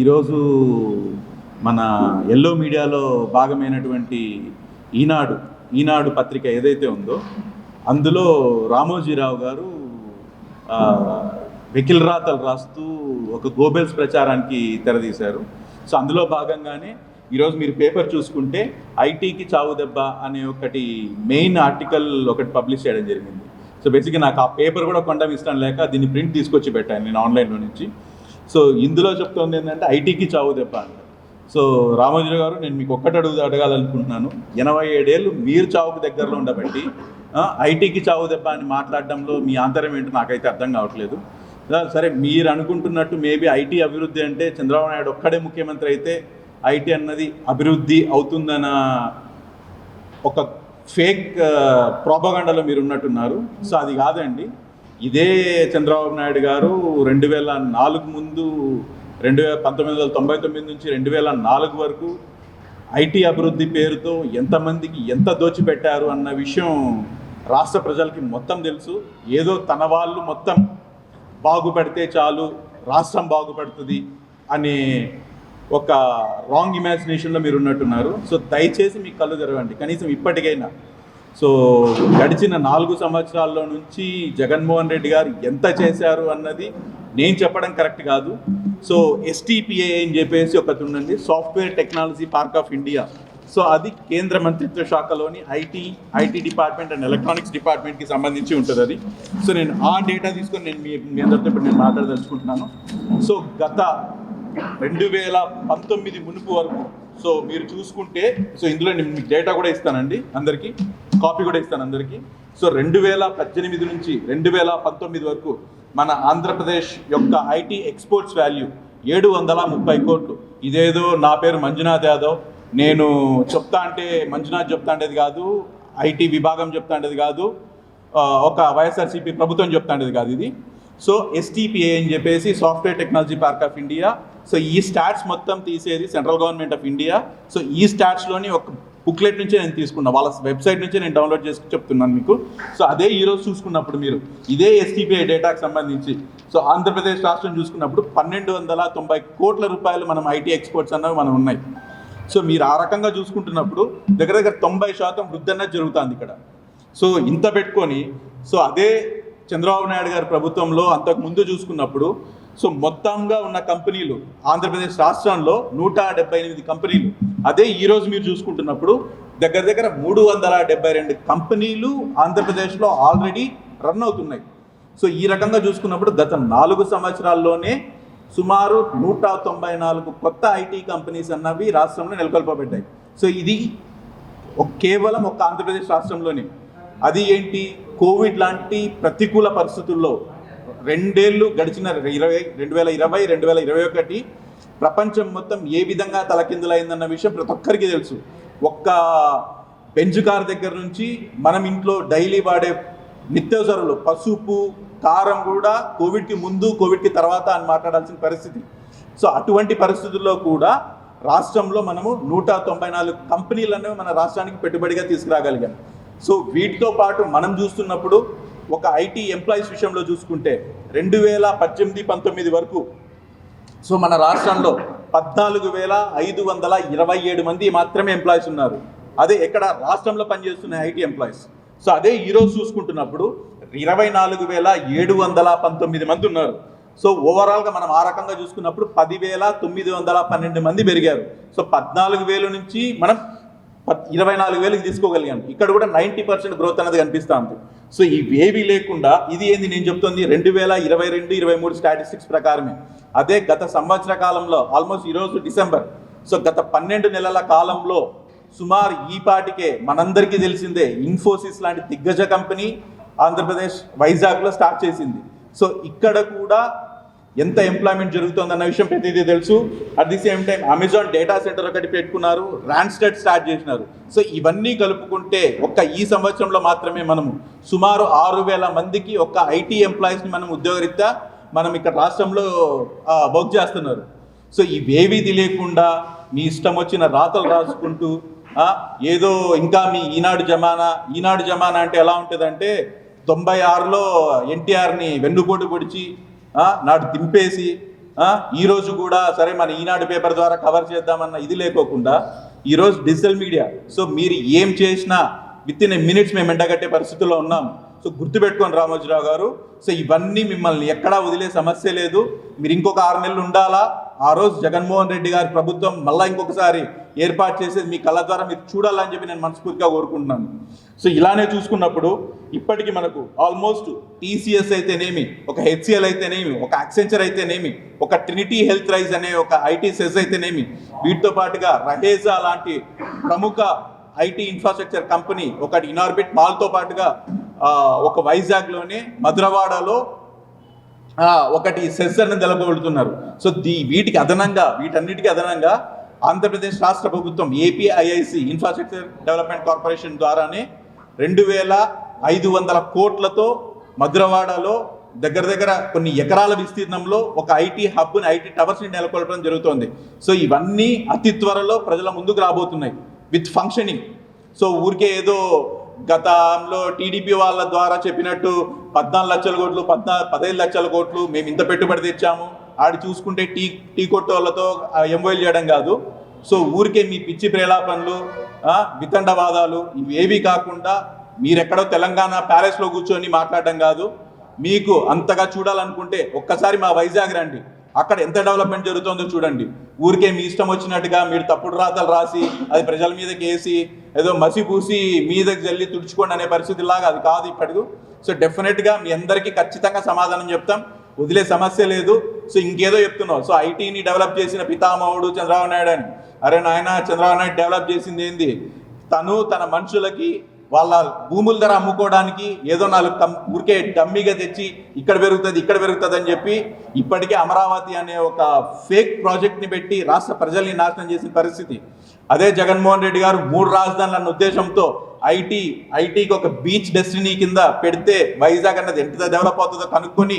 ఈరోజు మన ఎల్లో మీడియాలో భాగమైనటువంటి ఈనాడు ఈనాడు పత్రిక ఏదైతే ఉందో అందులో రామోజీరావు గారు వెకిల్ రాతలు రాస్తూ ఒక గోబెల్స్ ప్రచారానికి తెరదీశారు. సో అందులో భాగంగానే ఈరోజు మీరు పేపర్ చూసుకుంటే ఐటీకి చావు దెబ్బ అనే ఒకటి మెయిన్ ఆర్టికల్ ఒకటి పబ్లిష్ చేయడం జరిగింది. సో బేసిక్గా నాకు ఆ పేపర్ కూడా కొండం ఇష్టం లేక దీన్ని ప్రింట్ తీసుకొచ్చి పెట్టాను నేను ఆన్లైన్లో నుంచి. సో ఇందులో చెప్తుంది ఏంటంటే ఐటీకి చావు దెబ్బ అని సో రామోజీరావు గారు నేను మీకు ఒక్కటి అడుగు అడగాలనుకుంటున్నాను. ఎనభై ఏడేళ్ళు మీరు చావుకు దగ్గరలో ఉండబట్టి ఐటీకి చావు దెబ్బ అని మాట్లాడడంలో మీ ఆంతర్యం ఏంటో నాకైతే అర్థం కావట్లేదు. సరే మీరు అనుకుంటున్నట్టు మేబీ ఐటీ అభివృద్ధి అంటే చంద్రబాబు నాయుడు ఒక్కడే ముఖ్యమంత్రి అయితే ఐటీ అన్నది అభివృద్ధి అవుతుందన్న ఒక ఫేక్ ప్రోపగండలో మీరు ఉన్నట్టున్నారు. సో అది కాదండి. ఇదే చంద్రబాబు నాయుడు గారు రెండు వేల నాలుగు ముందు రెండు వేల పంతొమ్మిది వందల తొంభై తొమ్మిది నుంచి రెండు వేల నాలుగు వరకు ఐటీ అభివృద్ధి పేరుతో ఎంతమందికి ఎంత దోచిపెట్టారు అన్న విషయం రాష్ట్ర ప్రజలకి మొత్తం తెలుసు. ఏదో తన వాళ్ళు మొత్తం బాగుపడితే చాలు రాష్ట్రం బాగుపడుతుంది అనే ఒక రాంగ్ ఇమాజినేషన్లో మీరు ఉన్నట్టున్నారు. సో దయచేసి మీ కళ్ళు తెరవండి. కనీసం ఇప్పటికైనా సో గడిచిన నాలుగు సంవత్సరాల్లో నుంచి జగన్మోహన్ రెడ్డి గారు ఎంత చేశారు అన్నది నేను చెప్పడం కరెక్ట్ కాదు. సో ఎస్టీపీఏ అని చెప్పేసి ఒకటి ఉందండి software technology park of India. So అది కేంద్ర మంత్రిత్వ శాఖలోని IT IT department and electronics డిపార్ట్మెంట్కి సంబంధించి ఉంటుంది అది. సో నేను ఆ డేటా తీసుకొని నేను మీ మీ అందరితో ఇప్పుడు నేను మాట్లాడదలుచుకుంటున్నాను. సో గత రెండు వేల పంతొమ్మిది మునుపు వరకు సో మీరు చూసుకుంటే సో ఇందులో నేను మీకు డేటా కూడా ఇస్తానండి అందరికీ. కాపీ కూడా ఇస్తాను అందరికీ. సో రెండు వేల పద్దెనిమిది నుంచి రెండు వేల పంతొమ్మిది వరకు మన ఆంధ్రప్రదేశ్ యొక్క ఐటీ ఎక్స్పోర్ట్స్ వాల్యూ ఏడు వందల ముప్పై కోట్లు. ఇదేదో నా పేరు మంజునాథ్ యాదవ్. నేను చెప్తా అంటే మంజునాథ్ చెప్తా అంటేది కాదు ఐటీ విభాగం చెప్తా అంటేది కాదు ఒక వైఎస్ఆర్సీపీ ప్రభుత్వం చెప్తా అంటేది కాదు ఇది. సో ఎస్టీపీఏ అని చెప్పేసి software technology park of India. So ఈ స్టాట్స్ మొత్తం తీసేది central government of India. So ఈ స్టాట్స్లోని ఒక బుక్లెట్ నుంచే నేను తీసుకున్నా. వాళ్ళ వెబ్సైట్ నుంచే నేను డౌన్లోడ్ చేసి చెప్తున్నాను మీకు. సో అదే ఈరోజు చూసుకున్నప్పుడు మీరు. ఇదే ఎస్టీపీఐ డేటాకు సంబంధించి. సో ఆంధ్రప్రదేశ్ రాష్ట్రం చూసుకున్నప్పుడు పన్నెండు వందల తొంభై కోట్ల రూపాయలు మనం ఐటీ ఎక్స్పోర్ట్స్ అన్నవి మనం ఉన్నాయి. సో మీరు ఆ రకంగా చూసుకుంటున్నప్పుడు దగ్గర దగ్గర తొంభై శాతం వృద్ధి అన్నది జరుగుతుంది ఇక్కడ. సో ఇంత పెట్టుకొని సో అదే చంద్రబాబు నాయుడు గారి ప్రభుత్వంలో అంతకు ముందు చూసుకున్నప్పుడు సో మొత్తంగా ఉన్న కంపెనీలు ఆంధ్రప్రదేశ్ రాష్ట్రంలో నూట డెబ్బై ఎనిమిది కంపెనీలు. అదే ఈరోజు మీరు చూసుకుంటున్నప్పుడు దగ్గర దగ్గర మూడు వందల డెబ్బై రెండు కంపెనీలు ఆంధ్రప్రదేశ్లో ఆల్రెడీ రన్ అవుతున్నాయి. సో ఈ రకంగా చూసుకున్నప్పుడు గత నాలుగు సంవత్సరాల్లోనే సుమారు నూట తొంభై నాలుగు కొత్త ఐటీ కంపెనీస్ అన్నవి రాష్ట్రంలో నెలకొల్పబడ్డాయి. సో ఇది కేవలం ఒక ఆంధ్రప్రదేశ్ రాష్ట్రంలోనే. అది ఏంటి? కోవిడ్ లాంటి ప్రతికూల పరిస్థితుల్లో రెండేళ్ళు గడిచిన ఇరవై రెండు వేల ఇరవై రెండు వేల ఇరవై ఒకటి ప్రపంచం మొత్తం ఏ విధంగా తలకిందులైందన్న విషయం ప్రతి ఒక్కరికి తెలుసు. ఒక్క బెంచ్ కార్ దగ్గర నుంచి మనం ఇంట్లో డైలీ వాడే నిత్యవసరాలు పసుపు కారం కూడా కోవిడ్కి ముందు కోవిడ్కి తర్వాత అని మాట్లాడాల్సిన పరిస్థితి. సో అటువంటి పరిస్థితుల్లో కూడా రాష్ట్రంలో మనము నూట తొంభై నాలుగు కంపెనీలను మన రాష్ట్రానికి పెట్టుబడిగా తీసుకురాగలిగాం. సో వీటితో పాటు మనం చూస్తున్నప్పుడు ఒక ఐటీ ఎంప్లాయీస్ విషయంలో చూసుకుంటే రెండు వేల పద్దెనిమిది పంతొమ్మిది వరకు సో మన రాష్ట్రంలో పద్నాలుగు వేల ఐదు వందల ఇరవై ఏడు మంది మాత్రమే ఎంప్లాయీస్ ఉన్నారు. అదే ఎక్కడ రాష్ట్రంలో పనిచేస్తున్న ఐటీ ఎంప్లాయీస్ సో అదే ఈరోజు చూసుకుంటున్నప్పుడు ఇరవై నాలుగు వేల ఏడు వందల పంతొమ్మిది మంది ఉన్నారు. సో ఓవరాల్గా మనం ఆ రకంగా చూసుకున్నప్పుడు పదివేల తొమ్మిది వందల పన్నెండు మంది పెరిగారు. సో పద్నాలుగు వేలు నుంచి మనం ఇరవై నాలుగు వేలకు తీసుకోగలిగాం. ఇక్కడ కూడా నైంటీ పర్సెంట్ గ్రోత్ అనేది కనిపిస్తూ ఉంది. సో ఇవేవి లేకుండా ఇది ఏంది నేను చెప్తుంది? రెండు వేల ఇరవై రెండు ఇరవై మూడు స్టాటిస్టిక్స్ ప్రకారమే. అదే గత సంవత్సర కాలంలో ఆల్మోస్ట్ ఈరోజు డిసెంబర్ సో గత పన్నెండు నెలల కాలంలో సుమారు ఈ పాటికే మనందరికీ తెలిసిందే ఇన్ఫోసిస్ లాంటి దిగ్గజ కంపెనీ ఆంధ్రప్రదేశ్ వైజాగ్లో స్టార్ట్ చేసింది. సో ఇక్కడ కూడా ఎంత ఎంప్లాయ్మెంట్ జరుగుతుందన్న విషయం ప్రతిదీ తెలుసు. At the same time Amazon data centre ఒకటి పెట్టుకున్నారు రాన్స్టెడ్ స్టార్ట్ చేసినారు. సో ఇవన్నీ కలుపుకుంటే ఒక్క ఈ సంవత్సరంలో మాత్రమే మనము సుమారు ఆరు వేల మందికి ఒక్క ఐటీ ఎంప్లాయీస్ని మనం ఉద్యోగరీత్యా మనం ఇక్కడ రాష్ట్రంలో వర్క్ చేస్తున్నారు. సో ఇవేవి తెలియకుండా మీ ఇష్టం వచ్చిన రాతలు రాసుకుంటూ ఏదో ఇంకా మీ ఈనాడు జమానా ఈనాడు జమానా అంటే ఎలా ఉంటుందంటే తొంభై ఆరులో ఎన్టీఆర్ని వెన్నుపోటు పొడిచి నాడు దింపేసి ఈరోజు కూడా సరే మన ఈనాడు పేపర్ ద్వారా కవర్ చేద్దామన్న ఇది లేకోకుండా ఈరోజు డిజిటల్ మీడియా. సో మీరు ఏం చేసినా విత్ ఇన్ మినిట్స్ మేము ఎండగట్టే పరిస్థితుల్లో ఉన్నాం. సో గుర్తుపెట్టుకోండి రామోజీరావు గారు. సో ఇవన్నీ మిమ్మల్ని ఎక్కడా వదిలే సమస్య లేదు. మీరు ఇంకొక ఆరు నెలలు ఉండాలా? ఆ రోజు జగన్మోహన్ రెడ్డి గారి ప్రభుత్వం మళ్ళీ ఇంకొకసారి ఏర్పాటు చేసేది మీ కళ్ళ ద్వారా మీరు చూడాలని చెప్పి నేను మనస్ఫూర్తిగా కోరుకుంటున్నాను. సో ఇలానే చూసుకున్నప్పుడు ఇప్పటికీ మనకు ఆల్మోస్ట్ టీసీఎస్ అయితేనేమి ఒక హెచ్సిఎల్ అయితేనేమి ఒక యాక్సెంచర్ అయితేనేమి ఒక ట్రినిటీ హెల్త్ రైజ్ అనే ఒక ఐటీ సెస్ అయితేనేమి వీటితో పాటుగా రహేజా లాంటి ప్రముఖ ఐటీ ఇన్ఫ్రాస్ట్రక్చర్ కంపెనీ ఒకటి ఇనార్బిట్ మాల్తో పాటుగా ఒక వైజాగ్లోని మధురవాడలో ఒకటి సెన్సర్ని నెలకొల్పుతున్నారు సో దీ వీటికి అదనంగా వీటన్నిటికీ అదనంగా ఆంధ్రప్రదేశ్ రాష్ట్ర ప్రభుత్వం ఏపీఐఐసి ఇన్ఫ్రాస్ట్రక్చర్ డెవలప్మెంట్ కార్పొరేషన్ ద్వారానే రెండు వేల ఐదు వందల కోట్లతో మధురవాడలో దగ్గర దగ్గర కొన్ని ఎకరాల విస్తీర్ణంలో ఒక ఐటీ హబ్ని ఐటీ టవర్స్ని నెలకొల్పడం జరుగుతోంది. సో ఇవన్నీ అతి త్వరలో ప్రజల ముందుకు రాబోతున్నాయి. With functioning. సో ఊరికే ఏదో గతంలో టీడీపీ వాళ్ళ ద్వారా చెప్పినట్టు పద్నాలుగు లక్షల కోట్లు పద్నా పదహైదు లక్షల కోట్లు మేము ఇంత పెట్టుబడి తెచ్చాము. ఆడి చూసుకుంటే టీ టీ కొట్టు వాళ్ళతో ఎంవైల్ చేయడం కాదు. సో ఊరికే మీ పిచ్చి ప్రేలాపనలు వితండవాదాలు ఇవేవి కాకుండా మీరెక్కడో తెలంగాణ ప్యాలెస్లో కూర్చొని మాట్లాడడం కాదు. మీకు అంతగా చూడాలనుకుంటే ఒక్కసారి మా వైజాగ్ రండి. అక్కడ ఎంత డెవలప్మెంట్ జరుగుతుందో చూడండి. ఊరికే మీ ఇష్టం వచ్చినట్టుగా మీరు తప్పుడు రాతలు రాసి అది ప్రజల మీదకి వేసి ఏదో మసి పూసి మీదకి జల్లి తుడుచుకోండి అనే పరిస్థితి లాగా అది కాదు ఇప్పటికు. సో డెఫినెట్గా మీ అందరికీ ఖచ్చితంగా సమాధానం చెప్తాం. వదిలే సమస్య లేదు. సో ఇంకేదో చెప్తున్నావు. సో ఐటీని డెవలప్ చేసిన పితామహుడు చంద్రబాబు నాయుడు అని. అరే నాయన చంద్రబాబు నాయుడు డెవలప్ చేసింది ఏంది? తను తన మనుషులకి వాళ్ళ భూముల ధర అమ్ముకోవడానికి ఏదో నాలుగు తమ్ ఊరికే డమ్మీగా తెచ్చి ఇక్కడ పెరుగుతుంది ఇక్కడ పెరుగుతుంది అని చెప్పి ఇప్పటికే అమరావతి అనే ఒక ఫేక్ ప్రాజెక్ట్ని పెట్టి రాష్ట్ర ప్రజల్ని నాశనం చేసిన పరిస్థితి. అదే జగన్మోహన్ రెడ్డి గారు మూడు రాజధానులు అన్న ఉద్దేశంతో ఐటీ ఐటీకి ఒక బీచ్ డెస్టినీ కింద పెడితే వైజాగ్ అన్నది ఎంత డెవలప్ అవుతుందో కనుక్కొని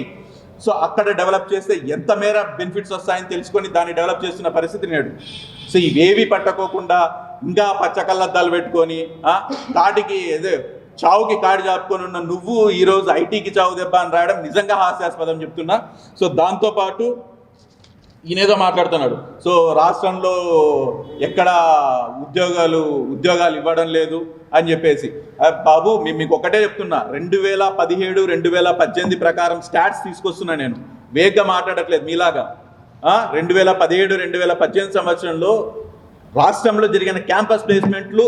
సో అక్కడ డెవలప్ చేస్తే ఎంత మేర బెనిఫిట్స్ వస్తాయని తెలుసుకొని దాన్ని డెవలప్ చేస్తున్న పరిస్థితి నేడు. సో ఇవేవి పట్టకోకుండా ఇంకా పచ్చకళ్ళద్దాలు పెట్టుకొని కాటికి ఏదో చావుకి కాడి చాపుకొని ఉన్న నువ్వు ఈరోజు ఐటీకి చావు దెబ్బ అని రాయడం నిజంగా హాస్యాస్పదం చెప్తున్నా. సో దాంతోపాటు ఈయనేదో మాట్లాడుతున్నాడు. సో రాష్ట్రంలో ఎక్కడ ఉద్యోగాలు ఉద్యోగాలు ఇవ్వడం లేదు అని చెప్పేసి. బాబు మేము మీకు ఒకటే చెప్తున్నా. రెండు వేల పదిహేడు రెండు వేల పద్దెనిమిది ప్రకారం స్టాట్స్ తీసుకొస్తున్నా నేను. వేగంగా మాట్లాడట్లేదు మీలాగా. రెండు వేల పదిహేడు రెండు వేల పద్దెనిమిది సంవత్సరంలో రాష్ట్రంలో జరిగిన క్యాంపస్ ప్లేస్మెంట్లు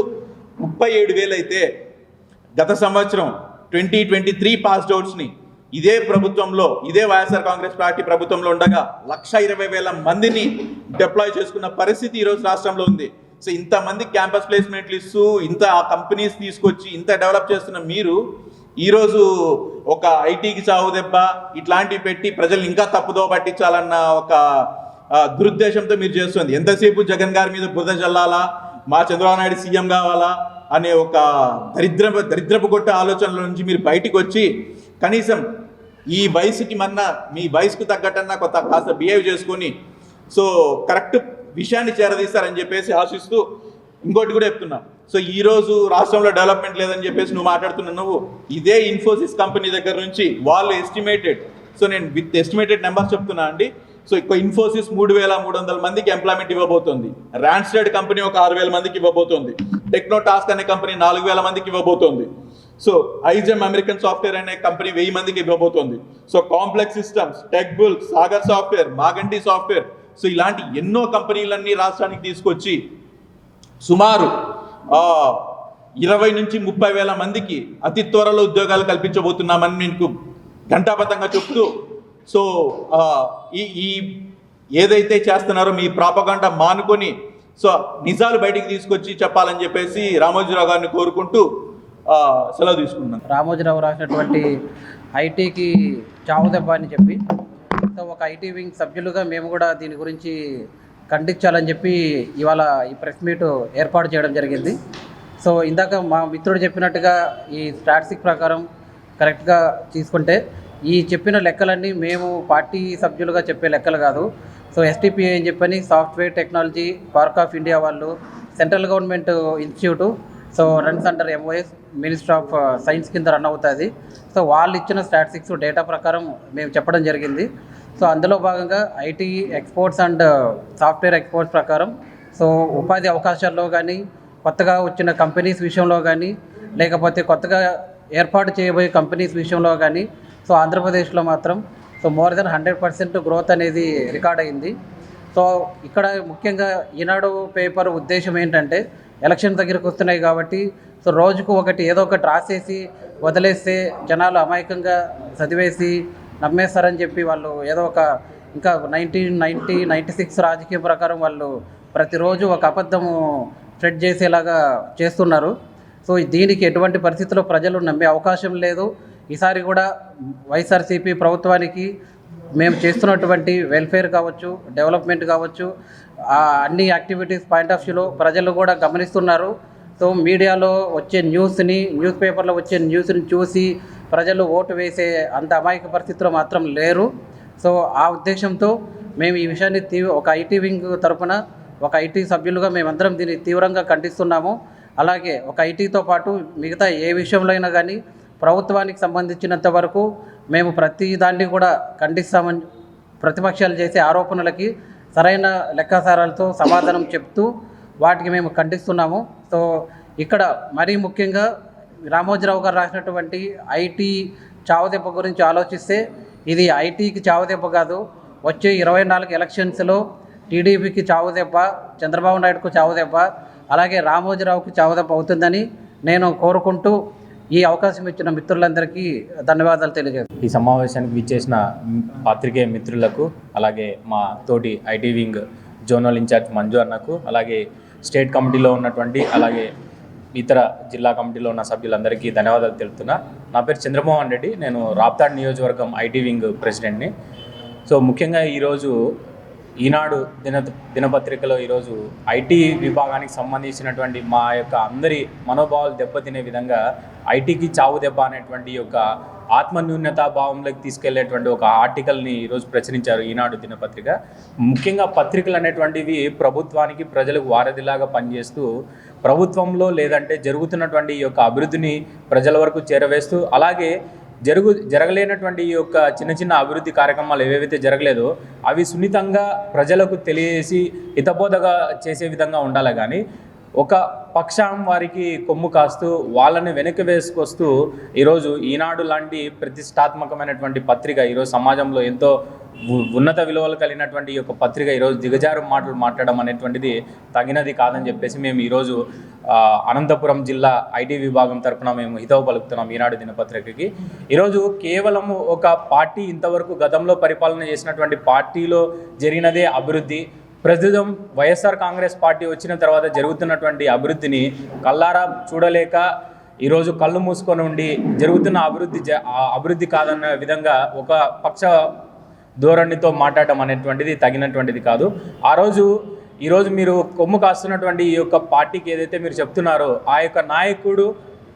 ముప్పై ఏడు వేలు అయితే గత సంవత్సరం ట్వంటీ ట్వంటీ త్రీ పాస్డ్ అవుట్స్ని ఇదే ప్రభుత్వంలో ఇదే వైఎస్ఆర్ కాంగ్రెస్ పార్టీ ప్రభుత్వంలో ఉండగా లక్ష ఇరవై వేల మందిని డిప్లాయ్ చేసుకున్న పరిస్థితి ఈరోజు రాష్ట్రంలో ఉంది. సో ఇంతమంది క్యాంపస్ ప్లేస్మెంట్లు ఇస్తూ ఇంత కంపెనీస్ తీసుకొచ్చి ఇంత డెవలప్ చేస్తున్న మీరు ఈరోజు ఒక ఐటీకి చావు దెబ్బ ఇట్లాంటివి పెట్టి ప్రజలు ఇంకా తప్పుదో పట్టించాలన్న ఒక దురుద్దేశంతో మీరు చేస్తుంది. ఎంతసేపు జగన్ గారి మీద బురద చల్లాలా మా చంద్రబాబు నాయుడు సీఎం కావాలా? అనే ఒక దరిద్ర దరిద్రపు కొట్టే ఆలోచనల నుంచి మీరు బయటికి వచ్చి కనీసం ఈ వయసుకి మన్న మీ వయసుకు తగ్గట్టన్నా కొత్త కాస్త బిహేవ్ చేసుకొని సో కరెక్ట్ విషయాన్ని చేరదీస్తారని చెప్పేసి ఆశిస్తూ ఇంకోటి కూడా చెప్తున్నా. సో ఈ రోజు రాష్ట్రంలో డెవలప్మెంట్ లేదని చెప్పేసి నువ్వు మాట్లాడుతున్నావు. నువ్వు ఇదే ఇన్ఫోసిస్ కంపెనీ దగ్గర నుంచి వాళ్ళు ఎస్టిమేటెడ్ సో నేను విత్ ఎస్టిమేటెడ్ నెంబర్స్ చెప్తున్నా అండి. సో ఎక్కువ ఇన్ఫోసిస్ మూడు వేల మూడు వందల మందికి ఎంప్లాయ్మెంట్ ఇవ్వబోతోంది. ర్యాన్స్టెడ్ కంపెనీ ఒక ఆరు వేల మందికి ఇవ్వబోతోంది. టెక్నో టాస్క్ అనే కంపెనీ నాలుగు వేల మందికి ఇవ్వబోతోంది. సో ఐజెమ్ అమెరికన్ సాఫ్ట్వేర్ అనే కంపెనీ వెయ్యి మందికి ఇవ్వబోతోంది. So complex systems tech bull Sagar software Maganti software. So ఇలాంటి ఎన్నో కంపెనీలన్నీ రాష్ట్రానికి తీసుకొచ్చి సుమారు ఇరవై నుంచి ముప్పై వేల మందికి అతి త్వరలో ఉద్యోగాలు కల్పించబోతున్నామని మీకు ఘంటాబద్ధంగా చెప్తూ సో ఈ ఈ ఏదైతే చేస్తున్నారో మీ ప్రాపగండ మానుకొని సో నిజాలు బయటికి తీసుకొచ్చి చెప్పాలని చెప్పేసి రామోజీరావు గారిని కోరుకుంటూ సెలవు తీసుకున్నాను రామోజీరావు రాసినటువంటి ఐటీకి చావు దెబ్బ అని చెప్పి సో ఒక ఐటీ వింగ్ సభ్యులుగా మేము కూడా దీని గురించి ఖండించాలని చెప్పి ఇవాళ ఈ ప్రెస్ మీట్ ఏర్పాటు చేయడం జరిగింది. సో ఇందాక మా మిత్రుడు చెప్పినట్టుగా ఈ స్టాటిస్టిక్ ప్రకారం కరెక్ట్గా తీసుకుంటే ఈ చెప్పిన లెక్కలన్నీ మేము పార్టీ సభ్యులుగా చెప్పే లెక్కలు కాదు. సో ఎస్టీపీఐ అని చెప్పని software technology park of India వాళ్ళు central government institute so runs under MOS minister of science కింద రన్ అవుతుంది. సో వాళ్ళు ఇచ్చిన స్టాటిస్టిక్స్ డేటా ప్రకారం మేము చెప్పడం జరిగింది. సో అందులో భాగంగా IT exports and software exports ప్రకారం సో ఉపాధి అవకాశాల్లో కానీ కొత్తగా వచ్చిన కంపెనీస్ విషయంలో కానీ లేకపోతే కొత్తగా ఏర్పాటు చేయబోయే కంపెనీస్ విషయంలో కానీ సో ఆంధ్రప్రదేశ్లో మాత్రం so more than hundred percent growth అనేది రికార్డ్ అయింది. సో ఇక్కడ ముఖ్యంగా ఈనాడు పేపర్ ఉద్దేశం ఏంటంటే ఎలక్షన్ దగ్గరికి వస్తున్నాయి కాబట్టి సో రోజుకు ఒకటి ఏదో ఒకటి రాసేసి వదిలేస్తే జనాలు అమాయకంగా చదివేసి నమ్మేస్తారని చెప్పి వాళ్ళు ఏదో ఒక ఇంకా నైన్టీన్ నైన్టీ నైంటీ సిక్స్ రాజకీయ ప్రకారం వాళ్ళు ప్రతిరోజు ఒక అబద్ధము స్ప్రెడ్ చేసేలాగా చేస్తున్నారు. సో దీనికి ఎటువంటి పరిస్థితుల్లో ప్రజలు నమ్మే అవకాశం లేదు. ఈసారి కూడా వైఎస్ఆర్సీపీ ప్రభుత్వానికి మేము చేస్తున్నటువంటి వెల్ఫేర్ కావచ్చు డెవలప్మెంట్ కావచ్చు ఆ అన్ని యాక్టివిటీస్ పాయింట్ ఆఫ్ వ్యూలో ప్రజలు కూడా గమనిస్తున్నారు. సో మీడియాలో వచ్చే న్యూస్ని న్యూస్ పేపర్లో వచ్చే న్యూస్ని చూసి ప్రజలు ఓటు వేసే అంత అమాయక పరిస్థితిలో మాత్రం లేరు. సో ఆ ఉద్దేశంతో మేము ఈ విషయాన్ని తీవ్ర ఒక ఐటీ వింగ్ తరపున ఒక ఐటీ సభ్యులుగా మేమందరం దీన్ని తీవ్రంగా ఖండిస్తున్నాము. అలాగే ఒక ఐటీతో పాటు మిగతా ఏ విషయంలో అయినా కానీ ప్రభుత్వానికి సంబంధించినంత వరకు మేము ప్రతి దాన్ని కూడా ఖండిస్తామని ప్రతిపక్షాలు చేసే ఆరోపణలకి సరైన లెక్కాసారాలతో సమాధానం చెప్తూ వాటికి మేము ఖండిస్తున్నాము. సో ఇక్కడ మరీ ముఖ్యంగా రామోజీరావు గారు రాసినటువంటి ఐటీ చావదెబ్బ గురించి ఆలోచిస్తే ఇది ఐటీకి చావదెబ్బ కాదు. వచ్చే ఇరవై నాలుగు ఎలక్షన్స్లో టీడీపీకి చావుదెబ్బ చంద్రబాబు నాయుడుకు చావుదెబ్బ అలాగే రామోజీరావుకి చావుదెబ్బ అవుతుందని నేను కోరుకుంటూ ఈ అవకాశం ఇచ్చిన మిత్రులందరికీ ధన్యవాదాలు తెలియజేస్తాను ఈ సమావేశానికి విచ్చేసిన పాత్రికేయ మిత్రులకు అలాగే మా తోటి IT wing zonal in charge Manju అన్నకు అలాగే స్టేట్ కమిటీలో ఉన్నటువంటి అలాగే ఇతర జిల్లా కమిటీలో ఉన్న సభ్యులందరికీ ధన్యవాదాలు తెలుపుతున్నా. నా పేరు చంద్రమోహన్ రెడ్డి. నేను రాప్తాడ్ నియోజకవర్గం ఐటీ వింగ్ ప్రెసిడెంట్ని. సో ముఖ్యంగా ఈరోజు ఈనాడు దిన దినపత్రికలో ఈరోజు ఐటీ విభాగానికి సంబంధించినటువంటి మా యొక్క అందరి మనోభావాలు దెబ్బతినే విధంగా ఐటీకి చావు దెబ్బ అనేటువంటి యొక్క ఆత్మన్యూన్యత భావంలోకి తీసుకెళ్ళేటువంటి ఒక ఆర్టికల్ని ఈరోజు ప్రచురించారు ఈనాడు దినపత్రిక. ముఖ్యంగా పత్రికలు అనేటువంటివి ప్రభుత్వానికి ప్రజలకు వారధిలాగా పనిచేస్తూ ప్రభుత్వంలో లేదంటే జరుగుతున్నటువంటి ఈ యొక్క అభివృద్ధిని ప్రజల వరకు చేరవేస్తూ అలాగే జరుగు జరగలేనటువంటి ఈ యొక్క చిన్న చిన్న అభివృద్ధి కార్యక్రమాలు ఏవేవైతే జరగలేదో అవి సున్నితంగా ప్రజలకు తెలియజేసి హితబోధగా చేసే విధంగా ఉండాలి. కానీ ఒక పక్షం వారికి కొమ్ము కాస్తూ వాళ్ళని వెనక్కి వేసుకొస్తూ ఈరోజు ఈనాడు లాంటి ప్రతిష్టాత్మకమైనటువంటి పత్రిక ఈరోజు సమాజంలో ఎంతో ఉన్నత విలువలు కలిగినటువంటి ఈ యొక్క పత్రిక ఈరోజు దిగజారు మాటలు మాట్లాడడం అనేటువంటిది తగినది కాదని చెప్పేసి మేము ఈరోజు అనంతపురం జిల్లా ఐటీ విభాగం తరపున మేము హితవు పలుకుతున్నాం ఈనాడు దినపత్రికకి. ఈరోజు కేవలం ఒక పార్టీ ఇంతవరకు గతంలో పరిపాలన చేసినటువంటి పార్టీలో జరిగినదే అభివృద్ధి ప్రస్తుతం వైఎస్ఆర్ కాంగ్రెస్ పార్టీ వచ్చిన తర్వాత జరుగుతున్నటువంటి అభివృద్ధిని కల్లారా చూడలేక ఈరోజు కళ్ళు మూసుకొని ఉండి జరుగుతున్న అభివృద్ధి జ- అభివృద్ధి కాదన్న విధంగా ఒక పక్ష ధోరణితో మాట్లాడటం అనేటువంటిది తగినటువంటిది కాదు. ఆ రోజు ఈరోజు మీరు కొమ్ము కాస్తున్నటువంటి ఈ యొక్క పార్టీకి ఏదైతే మీరు చెప్తున్నారో ఆ యొక్క నాయకుడు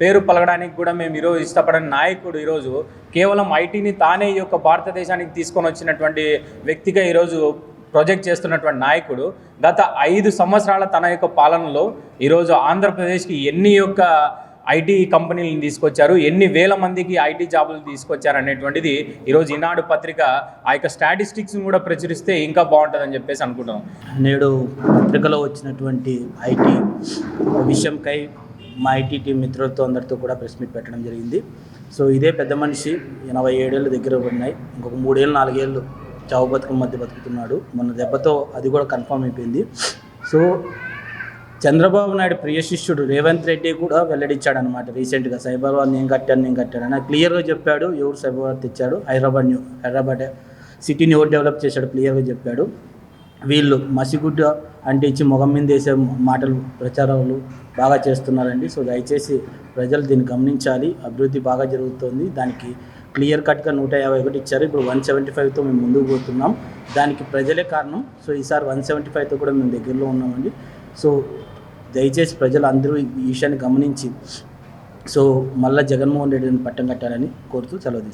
పేరు పలకడానికి కూడా మేము ఈరోజు ఇష్టపడని నాయకుడు ఈరోజు కేవలం ఐటీని తానే ఈ యొక్క భారతదేశానికి తీసుకొని వచ్చినటువంటి వ్యక్తిగా ఈరోజు ప్రొజెక్ట్ చేస్తున్నటువంటి నాయకుడు గత ఐదు సంవత్సరాల తన యొక్క పాలనలో ఈరోజు ఆంధ్రప్రదేశ్కి ఎన్ని యొక్క ఐటీ కంపెనీలను తీసుకొచ్చారు ఎన్ని వేల మందికి ఐటీ జాబులు తీసుకొచ్చారు అనేటువంటిది ఈరోజు ఈనాడు పత్రిక ఆ యొక్క స్టాటిస్టిక్స్ని కూడా ప్రచురిస్తే ఇంకా బాగుంటుందని చెప్పేసి అనుకుంటున్నాం. నేడు పత్రికలో వచ్చినటువంటి ఐటీ విషయంకై మా ఐటీ టీం మిత్రులతో అందరితో కూడా ప్రెస్ మీట్ పెట్టడం జరిగింది. సో ఇదే పెద్ద మనిషి ఎనభై ఏడేళ్ళు దగ్గర ఉన్నాయి ఇంకొక మూడేళ్ళు నాలుగేళ్ళు చావు బతుకుల మధ్య బతుకుతున్నాడు. మొన్న దెబ్బతో అది కూడా కన్ఫర్మ్ అయిపోయింది. సో చంద్రబాబు నాయుడు ప్రియ శిష్యుడు రేవంత్ రెడ్డి కూడా వెల్లడించాడు అనమాట రీసెంట్గా. సైబరాబాద్ నేను కట్టాను నేను కట్టాను అని. క్లియర్గా చెప్పాడు ఎవరు సైబరాబాద్ తెచ్చాడు హైదరాబాద్ న్యూ హైదరాబాద్ సిటీని ఎవరు డెవలప్ చేశాడు? క్లియర్గా చెప్పాడు. వీళ్ళు మసిగుడ్డ అంటే ఇచ్చి మొగం మీద వేసే మాటలు ప్రచారాలు బాగా చేస్తున్నారండి. సో దయచేసి ప్రజలు దీన్ని గమనించాలి. అభివృద్ధి బాగా జరుగుతుంది. దానికి క్లియర్ కట్గా నూట యాభై ఒకటి ఇచ్చారు. ఇప్పుడు వన్ సెవెంటీ ఫైవ్తో మేము ముందుకు పోతున్నాం. దానికి ప్రజలే కారణం. సో ఈసారి వన్ సెవెంటీ ఫైవ్తో కూడా మేము దగ్గరలో ఉన్నామండి. సో దయచేసి ప్రజలు అందరూ ఈ విషయాన్ని గమనించి సో మళ్ళీ జగన్మోహన్ రెడ్డిని పట్టం కట్టాలని కోరుతూ సెలవు